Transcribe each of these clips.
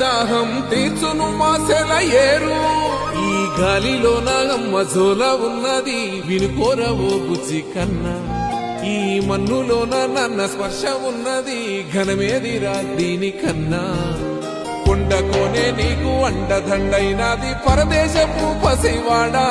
దాహం తీర్చును మాసెల ఏరు. ఈ గాలిలో నాగమ్మ జోల ఉన్నది వినుకోరవో బుజ్జి కన్నా. ఈ మన్నులోన నన్న స్పర్శ ఉన్నది ఘనమేదిరా దీనికన్నా కొండ కోనే నీకు అండదండైనది పరదేశపు పసివాడా.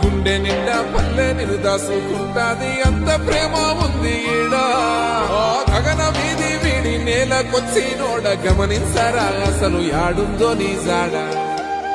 గుండె నిండా పల్లె నిన్ను దాసుకుంటాది అంత ప్రేమ ఉంది ఈడా. వీధి నేలకొచ్చి నోడ గమనించరా? అసలు యాడుందో నీ జాడా.